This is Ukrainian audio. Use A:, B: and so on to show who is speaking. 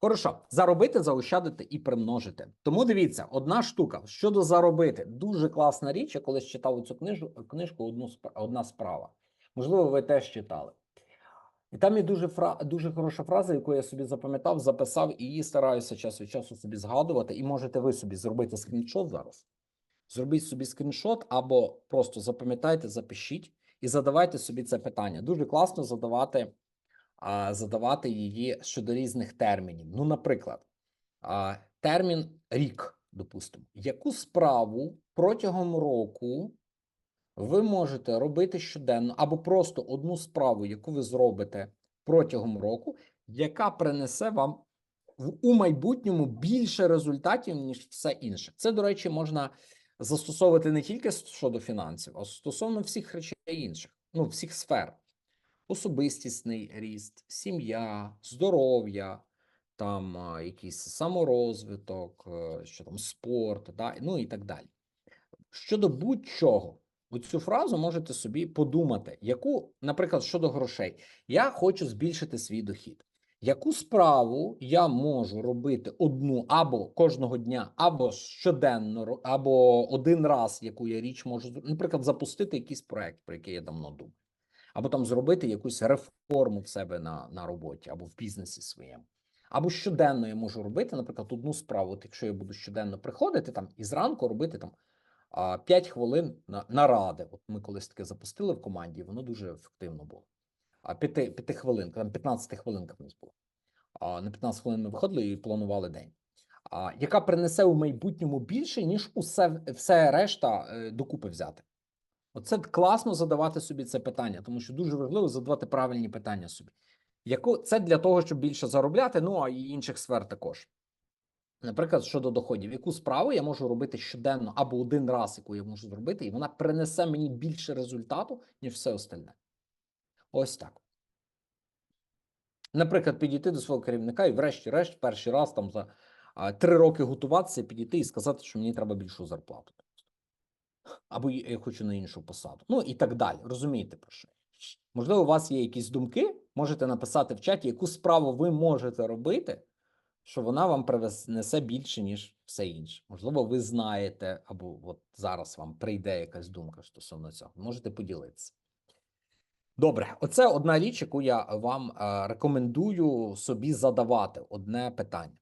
A: Хорошо, заробити, заощадити і примножити. Тому дивіться, одна штука щодо заробити. Дуже класна річ. Я колись читав цю книжу, книжку одну одна справа. Можливо, ви теж читали. І там є дуже фра... дуже хороша фраза, яку я собі запам'ятав, записав і її стараюся час від часу собі згадувати. І можете ви собі зробити скріншот зараз. Зробіть собі скріншот або просто запам'ятайте, запишіть і задавайте собі це питання. Дуже класно задавати, а, задавати її щодо різних термінів. Ну, наприклад, а, термін рік, допустимо, яку справу протягом року ви можете робити щоденно, або просто одну справу, яку ви зробите протягом року, яка принесе вам у майбутньому більше результатів, ніж все інше. Це, до речі, можна застосовувати не тільки щодо фінансів, а стосовно всіх речей інших, ну, всіх сфер. Особистісний ріст, сім'я, здоров'я, там якийсь саморозвиток, е, що там спорт, да, ну і так далі. Щодо будь-чого, оцю фразу можете собі подумати, яку, наприклад, щодо грошей, я хочу збільшити свій дохід. Яку справу я можу робити одну або кожного дня, або щоденно, або один раз, яку я річ можу наприклад, запустити якийсь проект, про який я давно думаю, або там зробити якусь реформу в себе на, на роботі, або в бізнесі своєму. Або щоденно я можу робити, наприклад, одну справу. От якщо я буду щоденно приходити там і зранку робити там а, 5 хвилин на наради. От ми колись таке запустили в команді, воно дуже ефективно було. А 5, 5 хвилин, там 15 хвилинка в нас було. А на 15 хвилин ми виходили і планували день. А, яка принесе у майбутньому більше, ніж усе все решта е, докупи взяти. Оце класно задавати собі це питання, тому що дуже важливо задавати правильні питання собі. Яку це для того, щоб більше заробляти, ну а і інших сфер також. Наприклад, щодо доходів, яку справу я можу робити щоденно або один раз, яку я можу зробити, і вона принесе мені більше результату, ніж все остальне. Ось так. Наприклад, підійти до свого керівника і, врешті-решт, перший раз там за три роки готуватися, підійти і сказати, що мені треба більшу зарплату. Або я хочу на іншу посаду. Ну і так далі. Розумієте про що? Можливо, у вас є якісь думки, можете написати в чаті, яку справу ви можете робити, що вона вам принесе більше, ніж все інше. Можливо, ви знаєте, або от зараз вам прийде якась думка стосовно цього. Можете поділитися. Добре, оце одна річ, яку я вам е, рекомендую собі задавати. Одне питання.